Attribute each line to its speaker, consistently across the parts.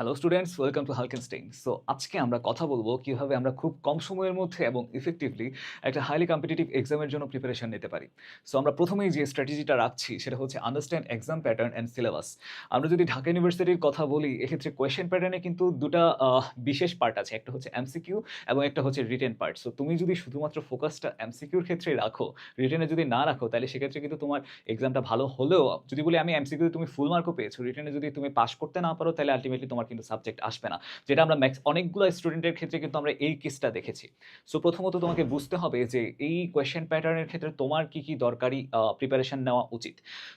Speaker 1: Hello students welcome to হালকেনস্টেইন so আজকে আমরা কথা বলব কীভাবে আমরা খুব কম সময়ের মধ্যে এবং ইফেক্টিভলি একটা হাইলি কম্পিটিটিভ এক্সামের জন্য প্রিপারেশন নিতে পারি। সো আমরা প্রথমেই যে স্ট্র্যাটেজিটা রাখছি, সেটা হচ্ছে understand exam pattern and syllabus আমরা যদি ঢাকা ইউনিভার্সিটির কথা বলি, এক্ষেত্রে কোয়েশ্চেন প্যাটার্নে কিন্তু দুটা বিশেষ পার্ট আছে। একটা হচ্ছে এমসিকিউ এবং একটা হচ্ছে রিটেন পার্ট সো তুমি যদি শুধুমাত্র ফোকাসটা এমসিকিউর ক্ষেত্রে রাখো রিটেনে যদি না রাখো, তাহলে সেক্ষেত্রে কিন্তু তোমার এক্সামটা ভালো হলেও, যদি বলি আমি এমসিকিউ তুমি ফুল মার্কও পেয়েছ রিটেনে যদি তুমি পাস করতে না পারো, তাহলে আলটিমেটলি তোমার কিন্তু সাবজেক্ট আসবে না। যেটা আমরা ম্যাক্স অনেকগুলো স্টুডেন্টের ক্ষেত্রে কিন্তু আমরা এই কেসটা দেখেছি। সো প্রথমত তোমাকে বুঝতে হবে যে এই কোয়েশ্চেন প্যাটার্নের ক্ষেত্রে তোমার কি কি দরকারি প্রিপারেশন নেওয়া উচিত।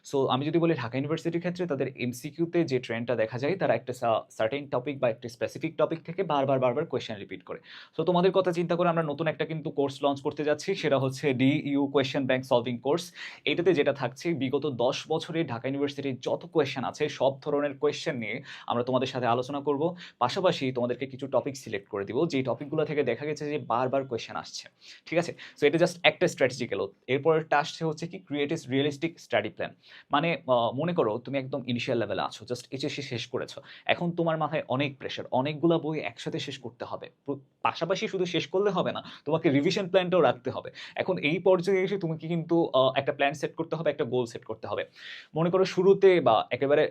Speaker 1: সো আমি যদি বলি ঢাকা ইউনিভার্সিটির ক্ষেত্রে তাদের এমসিকিউতে যে ট্রেন্ডটা দেখা যায়, তারা একটা সার্টেন টপিক বা একটা স্পেসিফিক টপিক থেকে বারবার বারবার কোয়েশ্চেন রিপিট করে। সো তোমাদের কথা চিন্তা করে আমরা নতুন একটা কিন্তু কোর্স লঞ্চ করতে যাচ্ছি, সেটা হচ্ছে D U question bank solving course এটাতে যেটা থাকছে, বিগত দশ বছরে ঢাকা ইউনিভার্সিটির যত কোয়েশ্চেন আছে, সব ধরনের কোয়েশ্চেন নিয়ে আমরা তোমাদের সাথে আলোচনা করব। পাশাপাশি তোমাদেরকে কিছু টপিক সিলেক্ট করে দিব। যেই টপিকগুলো থেকে দেখা গেছে যে বারবার কোয়েশ্চেন আসছে। ঠিক আছে? সো এটা জাস্ট একটা স্ট্র্যাটেজি গেল এরপরেরটা আসছে হচ্ছে কি ক্রিয়েটিভ রিয়েলিস্টিক স্টাডি প্ল্যান মানে মনে করো তুমি একদম ইনিশিয়াল লেভেলে আছো জাস্ট এইচএসসি শেষ করেছ। এখন তোমার মাথায় অনেক প্রেশার অনেকগুলো বই একসাথে শেষ করতে হবে। পাশাপাশি শুধু শেষ করলে হবে না, তোমাকে রিভিশন প্ল্যানটাও রাখতে হবে। এখন এই পর্যায়ে এসে তোমাকে কিন্তু একটা প্ল্যান সেট করতে হবে, একটা গোল সেট করতে হবে। মনে করো শুরুতে বা একেবারে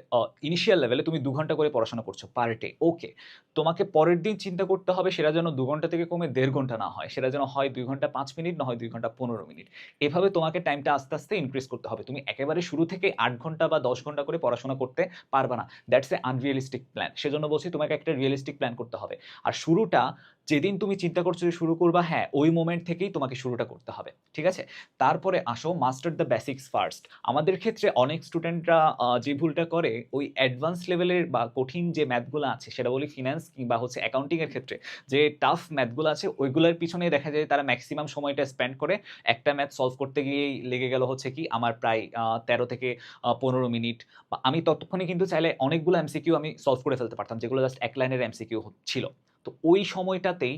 Speaker 1: ইনিশিয়াল লেভেলে তুমি দু ঘণ্টা করে পড়াশোনা করছ। পার ডে ওকে তোমাকে পরের দিন চিন্তা করতে হবে সেটা যেন দু ঘণ্টা থেকে কমে দেড় ঘণ্টা না হয়, সেটা যেন হয় দুই ঘণ্টা পাঁচ মিনিট না হয় দুই ঘণ্টা পনেরো মিনিট। এভাবে তোমাকে টাইমটা আস্তে আস্তে ইনক্রিজ করতে হবে। তুমি একেবারে শুরু থেকে আট ঘণ্টা বা দশ ঘণ্টা করে পড়াশোনা করতে পারবে না। দ্যাটস এ আনরিয়েলিস্টিক প্ল্যান সেজন্য বলছি তোমাকে একটা রিয়েলিস্টিক প্ল্যান করতে হবে। আর শুরুটা যেদিন তুমি চিন্তা করছ যে শুরু করবা হ্যাঁ ওই মোমেন্ট থেকেই তোমাকে শুরুটা করতে হবে, ঠিক আছে? তারপরে আসো মাস্টার দ্য বেসিক্স ফার্স্ট আমাদের ক্ষেত্রে অনেক স্টুডেন্টরা যে ভুলটা করে, ওই অ্যাডভান্স লেভেলের বা কঠিন যে ম্যাথগুলো আছে, সেটা বলি ফিনান্স কিংবা হচ্ছে অ্যাকাউন্টিংয়ের ক্ষেত্রে, যে টাফ ম্যাথগুলো আছে, ওইগুলোর পিছনে দেখা যায় তারা ম্যাক্সিমাম সময়টা স্পেন্ড করে, একটা ম্যাথ সলভ করতে গিয়েই লেগে গেল হচ্ছে কি, আমার প্রায় তেরো থেকে পনেরো মিনিট। বা আমি ততক্ষণে কিন্তু চাইলে অনেকগুলো এমসিকিউ আমি সলভ করে ফেলতে পারতাম, যেগুলো জাস্ট এক লাইনের এমসিকিউ ছিল। তো ওই সময়টাতেই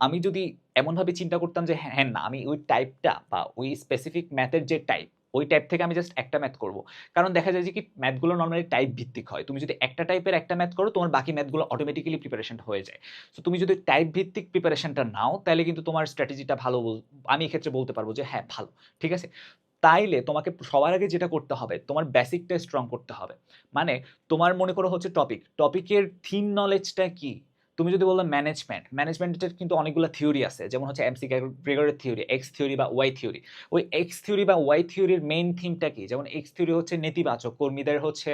Speaker 1: আমি যদি এমনভাবে চিন্তা করতাম যে হ্যাঁ হ্যাঁ, না আমি ওই টাইপটা বা ওই স্পেসিফিক ম্যাথের যে টাইপ ওই টাইপ থেকে আমি জাস্ট একটা ম্যাথ করব। কারণ দেখা যায় যে কি ম্যাথগুলো নর্মালি টাইপ ভিত্তিক হয়। তুমি যদি একটা টাইপের একটা ম্যাথ করো তোমার বাকি ম্যাথগুলো অটোমেটিক্যালি প্রিপারেশন হয়ে যায়। সো তুমি যদি টাইপ ভিত্তিক প্রিপারেশনটা নাও তাহলে কিন্তু তোমার স্ট্র্যাটেজিটা ভালো আমি এক্ষেত্রে বলতে পারব যে হ্যাঁ ভালো ঠিক আছে? তাইলে তোমাকে সবার আগে যেটা করতে হবে তোমার বেসিকটা স্ট্রং করতে হবে। মানে তোমার মনে করো হচ্ছে টপিক টপিকের থিম নলেজটা কি? তুমি যদি বলো ম্যানেজমেন্ট ম্যানেজমেন্টের কিন্তু অনেকগুলো থিওরি আছে। যেমন হচ্ছে এমসি গ্রেগরের থিওরি এক্স থিওরি বা ওয়াই থিওরি ওই এক্স থিওরি বা ওয়াই থিওরির মেইন থিমটা কি? যেমন এক্স থিওরি হচ্ছে নেতিবাচক, কর্মীদের হচ্ছে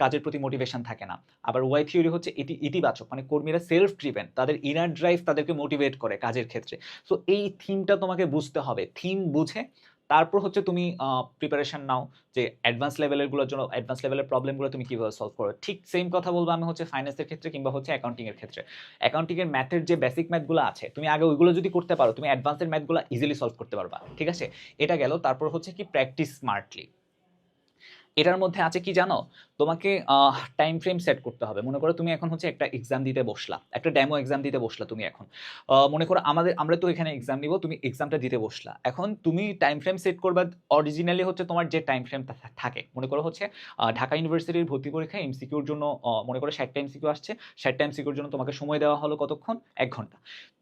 Speaker 1: কাজের প্রতি মোটিভেশন থাকে না। আবার ওয়াই থিওরি হচ্ছে ইতি, ইতিবাচক মানে কর্মীরা সেলফ ড্রিভেন তাদের ইনার ড্রাইভ তাদেরকে মোটিভেট করে কাজের ক্ষেত্রে। সো এই থিমটা তোমাকে বুঝতে হবে। থিম বুঝে তারপর হচ্ছে তুমি প্রিপারেশান নাও যে অ্যাডভান্স লেভেলেরগুলোর জন্য অ্যাডভান্স লেভেলের প্রবলেমগুলো তুমি কীভাবে সলভ করো। ঠিক সেম কথা বলব আমি হচ্ছে ফাইন্যান্সের ক্ষেত্রে কিংবা হচ্ছে অ্যাকাউন্টিংয়ের ক্ষেত্রে। অ্যাকাউন্টিংয়ের ম্যাথের যে বেসিক ম্যাথগুলো আছে, তুমি আগে ওইগুলো যদি করতে পারো, তুমি অ্যাডভান্সের ম্যাথগুলো ইজিলি সলভ করতে পারবা, ঠিক আছে? এটা গেল, তারপর হচ্ছে কি প্র্যাকটিস স্মার্টলি এটার মধ্যে আছে কি জানো? তোমাকে টাইম ফ্রেম সেট করতে হবে। মনে করো তুমি এখন হচ্ছে একটা এক্সাম দিতে বসলা। একটা ডেমো এক্সাম দিতে বসলা তুমি এখন। মনে করো আমাদের, আমরা তো এখানে এক্সাম নিব, তুমি এক্সামটা দিতে বসলা। এখন তুমি টাইম ফ্রেম সেট করবা অরিজিনালি হচ্ছে তোমার যে টাইম ফ্রেম থাকে। মনে করো হচ্ছে ঢাকা ইউনিভার্সিটির ভর্তি পরীক্ষা এমসিকিউর জন্য মনে করো ষাটটা এমসিকিউ আসছে। ষাটটা এমসিকিউর জন্য তোমাকে সময় দেওয়া হলো কতক্ষণ? এক ঘণ্টা।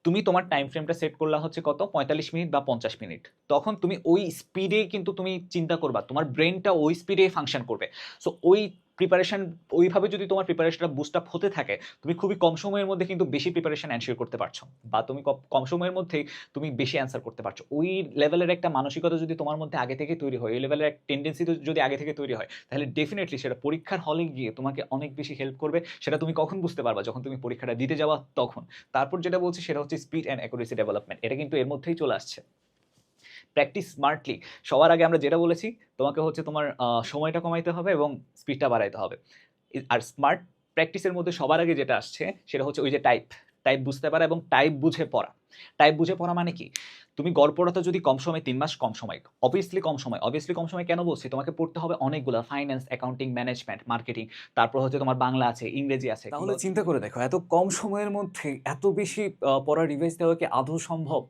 Speaker 1: তুমি তোমার টাইম ফ্রেমটা সেট করলা হচ্ছে কত? পঁয়তাল্লিশ মিনিট বা পঞ্চাশ মিনিট। তখন তুমি ওই স্পিডে কিন্তু তুমি চিন্তা করবা। তোমার ব্রেনটা ওই স্পিডে ফাংশন করবে। সো ওই প্রিপারেশন ওইভাবে যদি তোমার প্রিপারেশনটা বুস্ট আপ হতে থাকে, তুমি খুবই কম সময়ের মধ্যে কিন্তু বেশি প্রিপারেশন অ্যানসিওর করতে পারছ বা তুমি কম- সময়ের মধ্যেই তুমি বেশি অ্যান্সার করতে পারছ। ওই লেভেলের একটা মানসিকতা যদি তোমার মধ্যে আগে থেকে তৈরি হয়, ওই লেভেলের এক টেন্ডেন্সি যদি আগে থেকে তৈরি হয়, তাহলে ডেফিনেটলি সেটা পরীক্ষার হলে গিয়ে তোমাকে অনেক বেশি হেল্প করবে। সেটা তুমি কখন বুঝতে পারবা? যখন তুমি পরীক্ষাটা দিতে যাওয়া তখন। তারপর যেটা বলছি সেটা হচ্ছে স্পিড অ্যান্ড অ্যাকুরেসি ডেভেলপমেন্ট এটা কিন্তু এর মধ্যেই চলে আসছে। প্র্যাকটিস স্মার্টলি সবার আগে আমরা যেটা বলেছি, তোমাকে হচ্ছে তোমার সময়টা কমাইতে হবে এবং স্পিডটা বাড়াইতে হবে। আর স্মার্ট প্র্যাকটিসের মধ্যে সবার আগে যেটা আসছে, সেটা হচ্ছে ওই যে টাইপ টাইপ বুঝতে পারা এবং টাইপ বুঝে পড়া। টাইপ বুঝে পড়া মানে কি? তুমি পড়াতে যদি কম সময়, তিন মাস কম সময় অবভিয়াসলি কম সময়। অবভিয়াসলি কম সময় কেন বলছি? তোমাকে পড়তে হবে অনেকগুলো ফাইন্যান্স অ্যাকাউন্টিং ম্যানেজমেন্ট মার্কেটিং তারপর হচ্ছে তোমার বাংলা আছে, ইংরেজি আছে
Speaker 2: তাহলে চিন্তা করে দেখো, এত কম সময়ের মধ্যে এত বেশি পড়া রিভাইজ দেওয়া কি আদৌ সম্ভব?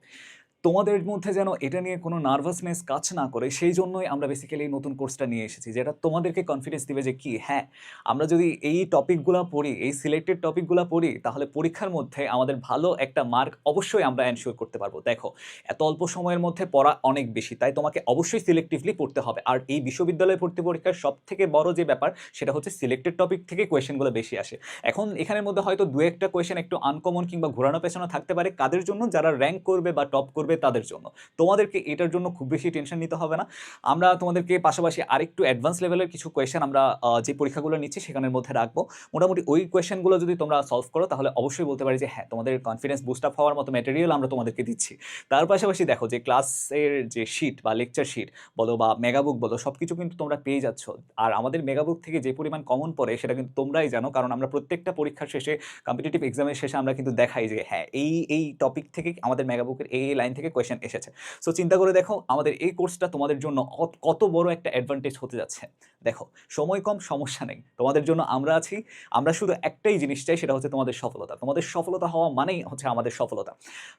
Speaker 1: তোমাদের মধ্যে যেন এটা নিয়ে কোনো নার্ভাসনেস কাজ না করে, সেই জন্যই আমরা বেসিক্যালি নতুন কোর্সটা নিয়ে এসেছি, যেটা তোমাদেরকে কনফিডেন্স দিবে যে কি হ্যাঁ আমরা যদি এই টপিকগুলো পড়ি, এই সিলেক্টেড টপিকগুলো পড়ি, তাহলে পরীক্ষার মধ্যে আমাদের ভালো একটা মার্ক অবশ্যই আমরা এনশিওর করতে পারব। দেখো, এত অল্প সময়ের মধ্যে পড়া অনেক বেশি, তাই তোমাকে অবশ্যই সিলেক্টিভলি পড়তে হবে। আর এই বিশ্ববিদ্যালয়ে ভর্তি পরীক্ষার সব থেকে বড় যে ব্যাপার, সেটা হচ্ছে সিলেক্টেড টপিক থেকে কোয়েশনগুলো বেশি আসে। এখন এখানের মধ্যে হয়তো দু একটা কোয়েশন একটু আনকমন কিংবা ঘোরানো পেছানো থাকতে পারে, কাদের জন্য? যারা র্যাঙ্ক করবে বা টপ করবে তাদের জন্য। তোমাদেরকে এটার জন্য খুব বেশি টেনশন নিতে হবে না। আমরা তোমাদেরকে পাশাপাশি আরেকটু অ্যাডভান্স লেভেলের কিছু কোয়েশন আমরা যে পরীক্ষাগুলো নিচ্ছি সেখানের মধ্যে রাখব। মোটামুটি ওই কোয়েশনগুলো যদি তোমরা সলভ করো, তাহলে অবশ্যই বলতে পারি যে হ্যাঁ তোমাদের কনফিডেন্স বুস্ট আপ হওয়ার মতো ম্যাটেরিয়াল আমরা তোমাদেরকে দিচ্ছি। তার পাশাপাশি দেখো যে ক্লাসের যে শিট বা লেকচার শিট বলো বা মেগাবুক বলো সব কিছু কিন্তু তোমরা পেয়ে যাচ্ছ। আর আমাদের মেগাবুক থেকে যে পরিমাণ কমন পড়ে, সেটা কিন্তু তোমরাই জানো। কারণ আমরা প্রত্যেকটা পরীক্ষার শেষে কম্পিটিটিভ এক্সামের শেষে আমরা কিন্তু দেখাই যে হ্যাঁ এই এই টপিক থেকে আমাদের মেগাবুকের এই লাইন থেকে কোয়েশ্চেন এসেছে। সো চিন্তা করে দেখো, আমাদের এই কোর্সটা তোমাদের জন্য কত বড় একটা অ্যাডভান্টেজ হতে যাচ্ছে। দেখো, সময় কম, সমস্যা নেই। তোমাদের জন্য আমরা আছি, আমরা শুধু একটাই জিনিস চাই সেটা হচ্ছে তোমাদের সফলতা। তোমাদের সফলতা হওয়া মানেই হচ্ছে আমাদের সফলতা।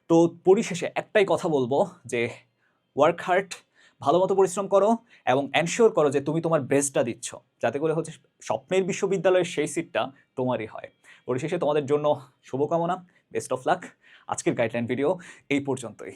Speaker 1: তো, পরিশেষে একটাই কথা বলব যে ওয়ার্ক হার্ড ভালো মতো পরিশ্রম করো এবং এনশিওর করো যে তুমি তোমার বেস্টটা দিচ্ছ। যাতে করে হচ্ছে স্বপ্নের বিশ্ববিদ্যালয়ের সেই সিটটা তোমারই হয়। পরিশেষে তোমাদের জন্য শুভকামনা বেস্ট অফ লাক আজকের গাইডলাইন ভিডিও এই পর্যন্তই।